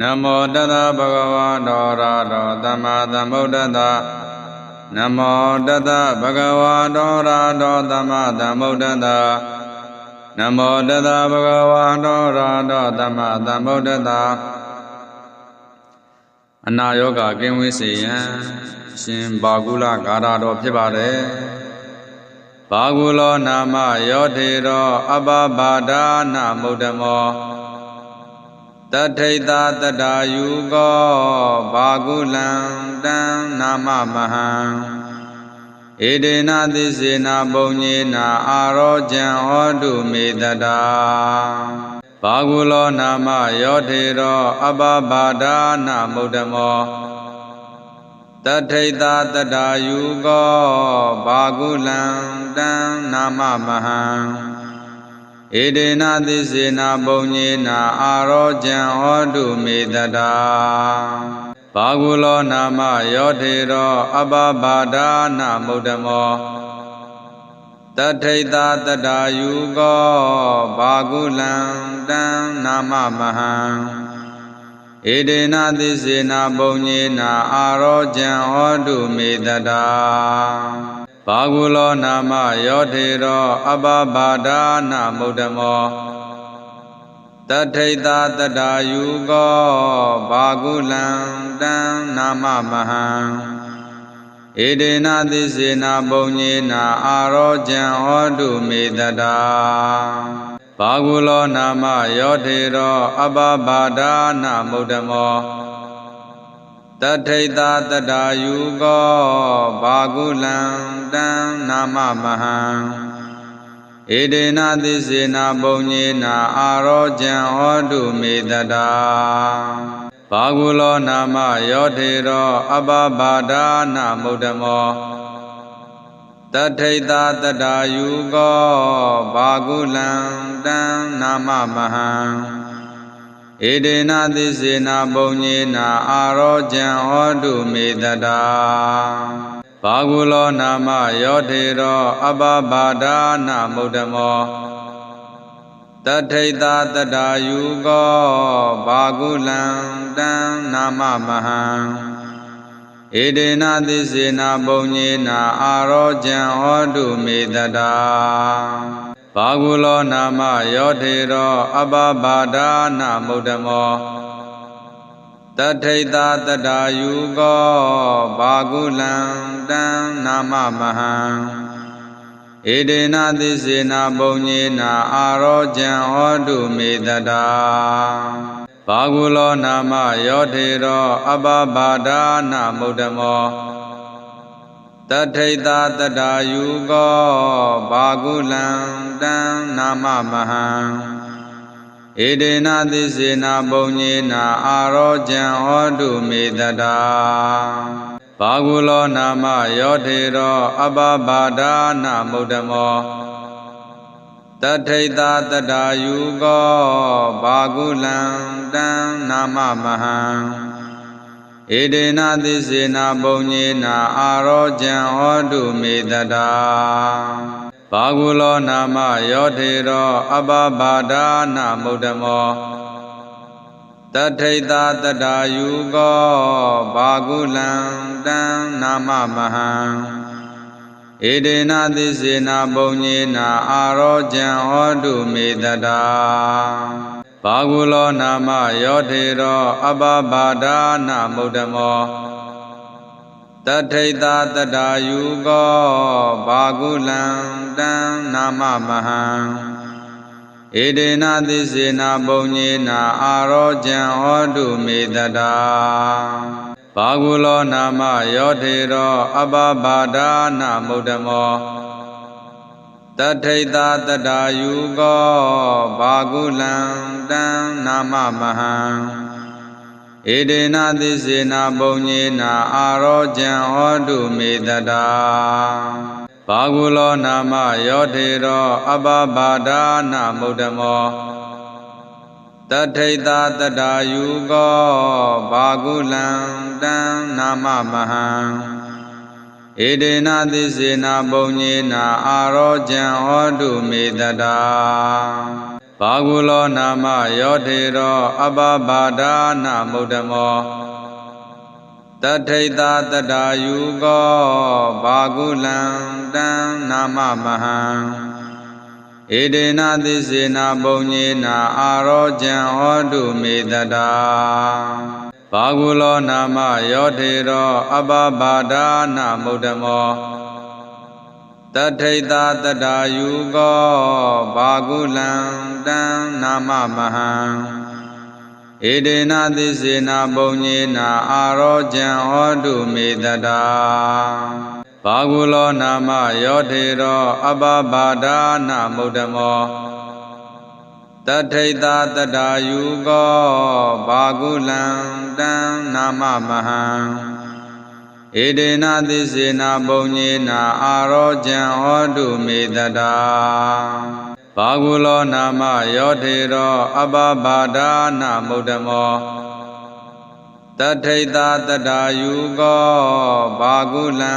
နမောတတဗုဒ္ဓဝါတောရာတောသမ္မာသမ္ဗုဒ္ဓတ္တနမောတတဗုဒ္ဓဝါတောရာတောသမ္မာသမ္ဗုဒ္ဓတ္တနမောတတဗုဒ္ဓဝါတောရာတောသမ္မာသမ္ဗုဒ္ဓတ္တအနာယောဂကင်းဝေးစေရန်ရှင်ဘာဂုလဂါရတော်ဖြစ်ပါတယ်ဘာဂုလောနာမယောထေရောအဘဘာဒာနာမုဒ္ဓမော တထိတ်သာတတာယူကောဘာကုလံတံနာမမဟံဧဒေနသစ္စေနာပုံညေနာအာရောကြံဟောတုမေတတာဘာကုလောနာမယောထေရောအဘဘာဒာနာမုဒ္ဓမောတထိတ်သာတတာယူကောဘာကုလံတံနာမမဟံ ဧဒေနသစ္စေနာပုံညေနာအာရောကြံဟောတုမေတတာဘာဂုလောနာမယောထေရောအဘဘာဒာနာမုဒ္ဓမောတထိတ်သာတတာယူကောဘာဂုလံတံနာမမဟံဧဒေနသစ္စေနာပုံညေနာအာရောကြံဟောတုမေတတာ ဘာဂုလောနာမယောထေရောအဘဘာဒာနာမုဒ္ဓမောတထိတ်သာတတာယူကောဘာဂုလံတံနာမမဟံဧဒေနသစ္စေနာပုံညေနာအာရောကြံဟောတုမေတတာဘာဂုလောနာမယောထေရောအဘဘာဒာနာမုဒ္ဓမော တထိတ်သာတတာယူကောဘာကုလံတံနာမမဟံဧဒေနသစ္စေနာပုံညေနာအာရောကြံဟောတုမေတတာဘာကုလောနာမယောထေရောအဘဘာဒာနာမုဒ္ဓမောတထိတ်သာတတာယူကောဘာကုလံတံနာမမဟံ ဧဒေနသစ္စေနာပုံညေနာအာရောကြံဟောတုမေတတာဘာဂုလောနာမယောထေရောအဘဘာဒာနာမုဒ္ဓမောတထိတ်သာတတာယူကောဘာဂုလံတံနာမမဟံဧဒေနသစ္စေနာပုံညေနာအာရောကြံဟောတုမေတတာ ဘာဂုလောနာမယောထေရောအဘဘာဒာနာမုဒ္ဓမောတထိတ်သာတတာယူကောဘာဂုလံတံနာမမဟံဧဒေနသစ္စေနာပုံညေနာအာရောကြံဟောတုမေတတာဘာဂုလောနာမယောထေရောအဘဘာဒာနာမုဒ္ဓမော တထိတ်သာတတာယူကောဘာကုလံတံနာမမဟံဧဒေနသစ္စေနာပုံညေနာအာရောကြံဟောတုမေတတာဘာကုလောနာမယောထေရောအဘဘာဒာနာမုဒ္ဓမောတထိတ်သာတတာယူကောဘာကုလံတံနာမမဟံ ဧဒေနသစ္စေနာပုံညေနာအာရောကြံဟောတုမေတတာဘာဂုလောနာမယောထေရောအဘဘာဒာနာမုဒ္ဓမောတထိတ်သာတတာယူကောဘာဂုလံတံနာမမဟံဧဒေနသစ္စေနာပုံညေနာအာရောကြံဟောတုမေတတာ ဘာဂုလောနာမယောထေရောအဘဘာဒာနာမုဒ္ဓမောတထိတ်သာတတာယူကောဘာဂုလံတံနာမမဟံဧဒေနသစ္စေနာပုံညေနာအာရောကြံဟောတုမေတတာဘာဂုလောနာမယောထေရောအဘဘာဒာနာမုဒ္ဓမော တထိတ်သာတတာယူကောဘာကုလံတံနာမမဟံဧဒေနသစ္စေနာပုံညေနာအာရောကြံဟောတုမေတတာဘာကုလောနာမယောထေရောအဘဘာဒာနာမုဒ္ဓမောတထိတ်သာတတာယူကောဘာကုလံတံနာမမဟံ ဧဒေနသစ္စေနာပုံညေနာအာရောကြံဟောတုမေတတာဘာဂုလောနာမယောထေရောအဘဘာဒာနာမုဒ္ဓမောတထိတ်တာတတာယူကောဘာဂုလံတံနာမမဟံဧဒေနသစ္စေနာပုံညေနာအာရောကြံဟောတုမေတတာ ဘာဂုလောနာမယောထေရောအဘဘာဒာနာမုဒ္ဓမောတထိတ်တာတတာယူကောဘာဂုလံတံနာမမဟံဧဒေနသစ္စေနာပုံညေနာအာရောကြံဟောတုမေတတာဘာဂုလောနာမယောထေရောအဘဘာဒာနာမုဒ္ဓမော တထိတ်တာတတာယူကောဘာဂုလံတံနာမမဟံဧဒေနသစ္စေနာပုံညေနာအာရောကြံဟောတုမေတတာဘာဂုလောနာမယောထေရောအဘဘာဒာနာမုဒ္ဓမောတထိတ်တာတတာယူကောဘာဂုလံ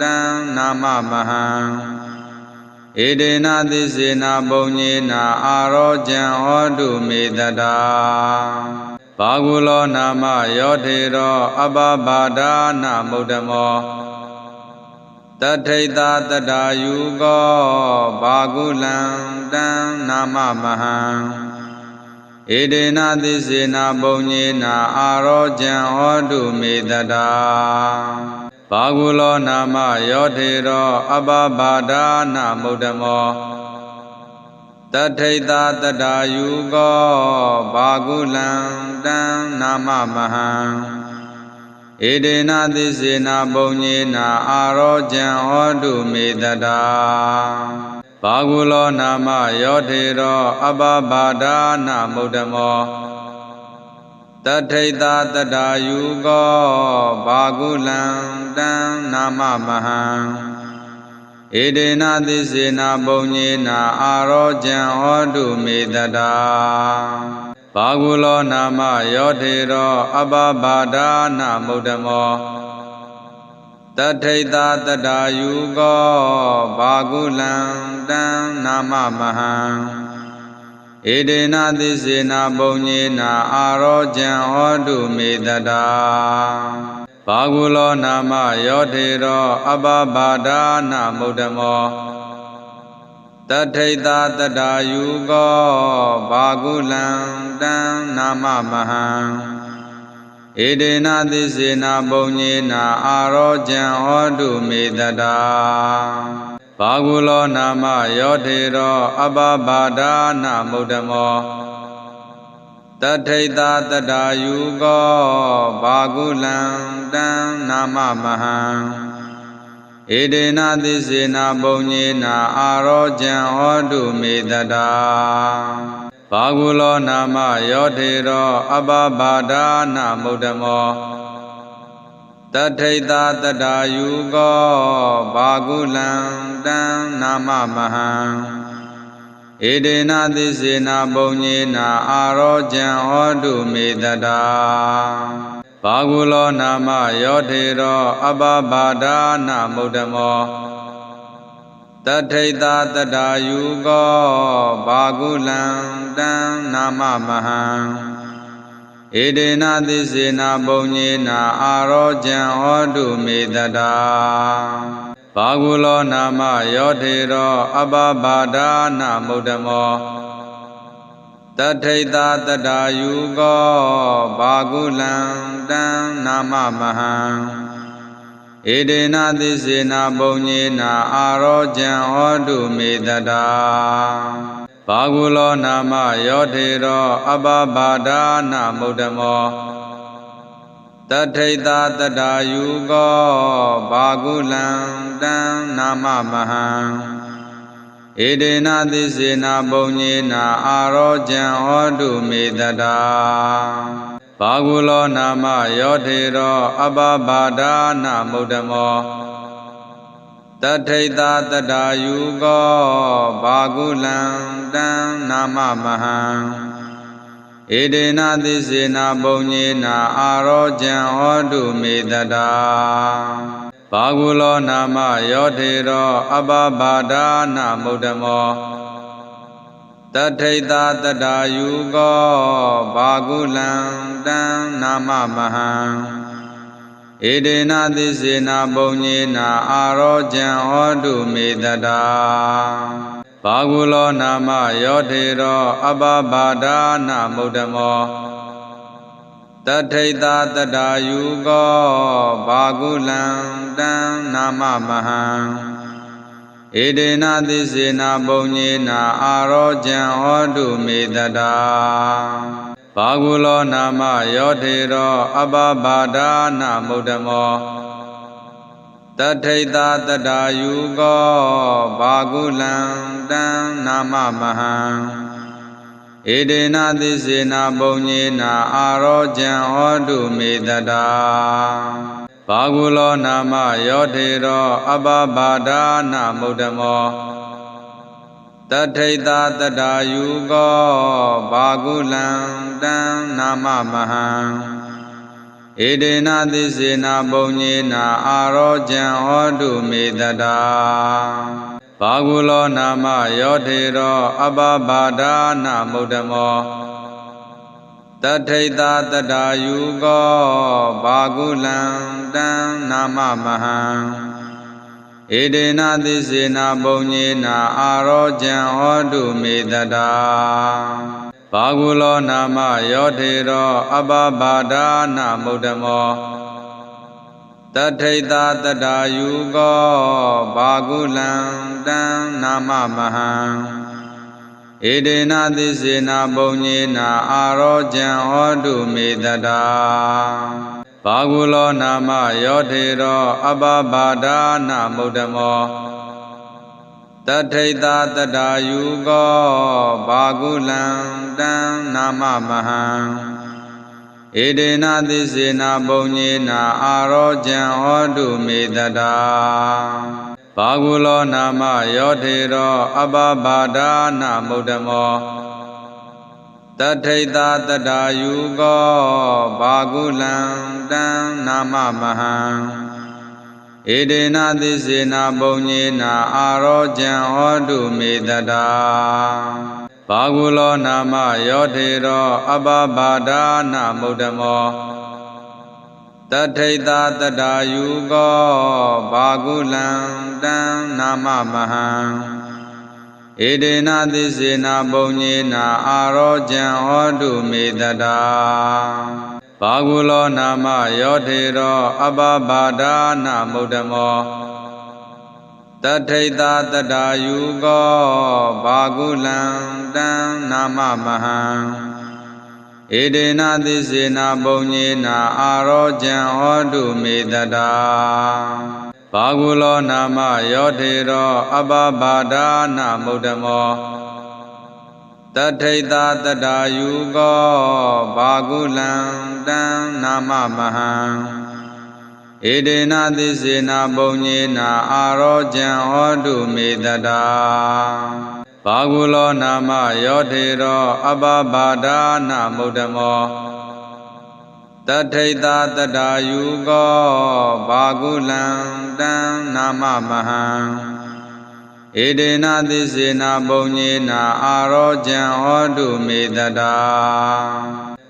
တံနာမမဟံ ဧဒေနသစ္စေနာပုံညေနာအာရောကြံဟောတုမေတတာဘာဂုလောနာမယောထေရောအဘဘာဒာနာမုဒ္ဓမောတထိတ်တာတတာယူကောဘာဂုလံတံနာမမဟံဧဒေနသစ္စေနာပုံညေနာအာရောကြံဟောတုမေတတာ ဘာဂုလောနာမယောထေရောအဘဘာဒာနာမုဒ္ဓမောတထိတ်တာတတာယူကောဘာဂုလံတံနာမမဟံဧဒေနသစ္စေနာပုံညေနာအာရောကြံဟောတုမေတတာဘာဂုလောနာမယောထေရောအဘဘာဒာနာမုဒ္ဓမော တထိတ်တာတတာယူကောဘာဂုလံတံနာမမဟံဧဒေနသစ္စေနာပုံညေနာအာရောကြံဟောတုမေတတာဘာဂုလောနာမယောထေရောအဘဘာဒာနာမုဒ္ဓမောတထိတ်တာတတာယူကောဘာဂုလံတံနာမမဟံ ဧဒေနသစ္စေနာပုံညေနာအာရောကြံဟောတုမေတတာဘာဂုလောနာမယောထေရောအဘဘာဒာနာမုဒ္ဓမောတထိတ်တာတတာယူကောဘာဂုလံတံနာမမဟံဧဒေနသစ္စေနာပုံညေနာအာရောကြံဟောတုမေတတာ ဘာဂုလောနာမယောထေရောအဘဘာဒာနာမုဒ္ဓမောတထိတ်တာတတာယူကောဘာဂုလံတံနာမမဟံဧဒေနသစ္စေနာပုံညေနာအာရောကြံဟောတုမေတတာဘာဂုလောနာမယောထေရောအဘဘာဒာနာမုဒ္ဓမော တထိတ်တာတတာယူကောဘာဂုလံတံနာမမဟံဧဒေနသစ္စေနာပုံညေနာအာရောကြံဟောတုမေတတာဘာဂုလောနာမယောထေရောအဘဘာဒာနာမုဒ္ဓမောတထိတ်တာတတာယူကောဘာဂုလံတံနာမမဟံ ဧဒေနသစ္စေနာပုံညေနာအာရောကြံဟောတုမေတတာဘာဂုလောနာမယောထေရောအဘဘာဒာနာမုဒ္ဓမောတထိတ်တာတတာယူကောဘာဂုလံတံနာမမဟံဧဒေနသစ္စေနာပုံညေနာအာရောကြံဟောတုမေတတာ ဘာဂုလောနာမယောထေရောအဘဘာဒာနာမုဒ္ဓမောတထိတ်တာတတာယူကောဘာဂုလံတံနာမမဟံဧဒေနသစ္စေနာပုံညေနာအာရောကြံဟောတုမေတတာဘာဂုလောနာမယောထေရောအဘဘာဒာနာမုဒ္ဓမော တထိတ်တာတတာယူကောဘာဂုလံတံနာမမဟံဧဒေနသစ္စေနာပုံညေနာအာရောကြံဟောတုမေတတာဘာဂုလောနာမယောထေရောအဘဘာဒာနာမုဒ္ဓမောတတထိတတတာယူကောဘာကုလံတံနာမမဟံ ဧဒေနသစ္စေနာပုံညေနာအာရောကြံဟောတုမေတတာဘာကုလောနာမယောထေရောအပဘာဒာနာမုဒ္ဓမောတထိတတတာယူကောဘာကုလံတံနာမမဟံဧဒေနသစ္စေနာပုံညေနာအာရောကြံဟောတုမေတတာ ဘာဂုလောနာမယောထေရော အပဘာဒာနာမုဒ္ဓမောတထိတတတာယူကောဘာဂုလံတံနာမမဟံဧဒေနသစ္စေနာပုံညေနာအာရောကြံဟောတုမေတတာဘာဂုလောနာမယောထေရော အပဘာဒာနာမုဒ္ဓမော တထိတတတာယူကောဘာဂုလံတံနာမမဟံဧဒေနသစ္စေနာပုံညေနာအာရောကြံဟောတုမေတတာဘာဂုလောနာမယောထေရောအပဘာဒာနာမုဒ္ဓမောတထိတတတာယူကောဘာကုလံတံနာမမဟံ ဧဒေနသစ္စေနာပုံညေနာအာရောကြံဟောတုမေတတာဘာဂုလောနာမယောထေရောအပဘာဒာနာမုဒ္ဓမောတထိတတတာယူကောဘာကုလံတံနာမမဟံဧဒေနသစ္စေနာပုံညေနာအာရောကြံဟောတုမေတတာ ဘာဂုလောနာမယောထေရောအပဘာဒာနာမုဒ္ဓမောတထိတတတာယူကောဘာဂုလံတံနာမမဟံဧဒေနသစ္စေနာပုံညေနာအာရောကြံဟောတုမေတတာဘာဂုလောနာမယောထေရောအပဘာဒာနာမုဒ္ဓမော တထိတတတာယူကောဘာဂုလံတံနာမမဟံဧဒေနသစ္စေနာပုံညေနာအာရောကြံဟောတုမေတတာဘာဂုလောနာမယောထေရောအပဘာဒာနာမုဒ္ဓမောတထိတတတာယူကောဘာကုလံတံနာမမဟံ ဧဒေနသစ္စေနာပုံညေနာအာရောကြံဟောတုမေတတာဘာဂုလောနာမယောထေရောအပဘာဒာနာမုဒ္ဓမောတထိတတတာယူကောဘာကုလံတံနာမမဟံဧဒေနသစ္စေနာပုံညေနာအာရောကြံဟောတုမေတတာ ဘာဂုလောနာမယောထေရောအပဘာဒာနာမုဒ္ဓမောတထိတတတာယူကောဘာဂုလံတံနာမမဟံဧဒေနသစ္စေနာပုံညေနာအာရောကြံဟောတုမေတတာဘာဂုလောနာမယောထေရောအပဘာဒာနာမုဒ္ဓမော တထိတတတာယူကောဘာဂုလံတံနာမမဟံဧဒေနသစ္စေနာပုံညေနာအာရောကြံဟောတုမေတတာ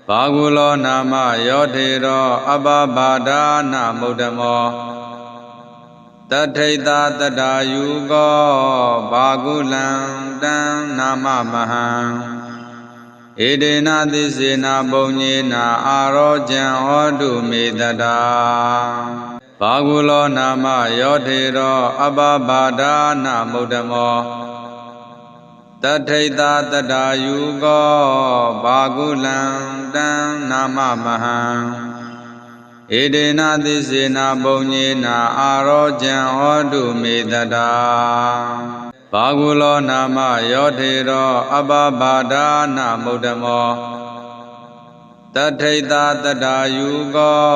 ဘာဂုလောနာမယောထေရောအပဘာဒာနာမုဒ္ဓမောတထိတတတာယူကောဘာဂုလံတံနာမမဟံ ဧဒေနသစ္စေနာပုံညေနာအာရောကြံဟောတုမေတတာဘာဂုလောနာမယောထေရောအပဘာဒာနာမုဒ္ဓမောတထိတတတာယူကောဘာဂုလံတံနာမမဟံဧဒေနသစ္စေနာပုံညေနာအာရောကြံဟောတုမေတတာ ဘာဂုလောနာမယောထေရောအပဘာဒာနာမုဒ္ဓမောတထိတတတာယူကော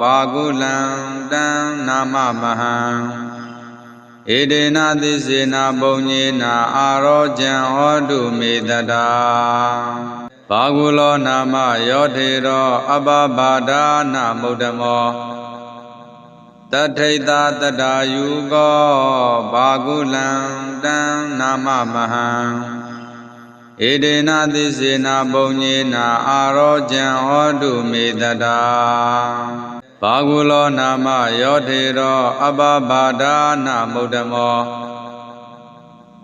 ဘာဂုလံတံနာမမဟံဧဒေနသစ္စေနာပုံညေနာအာရောကြံဟောတုမေတတာဘာဂုလောနာမယောထေရောအပဘာဒာနာမုဒ္ဓမော တထိတတတာယူကောဘာဂုလံတံနာမမဟံဧဧဒေနသစ္စေနာပုံညေနာအာရောကြံဟောတုမေတ္တာဘာဂုလောနာမယောထေရော အပဘာဒာနာမုဒ္ဓမော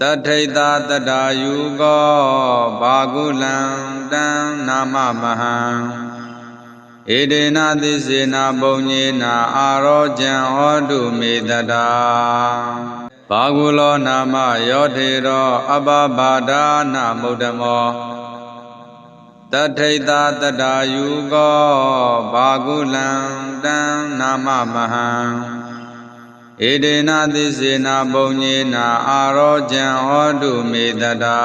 တထိတတတ္တာယုကောဘာဂုလံတံနာမမဟံ ဧဒေနသစ္စေနာပုံညေနာအာရောကြံဟောတုမေတ္တာဘာဂုလောနာမယောထေရောအပဘာဒာနာမုဒ္ဓမောတထိတတတ္တာယုကောဘာဂုလံတံနာမမဟံဧဒေနသစ္စေနာပုံညေနာအာရောကြံဟောတုမေတ္တာ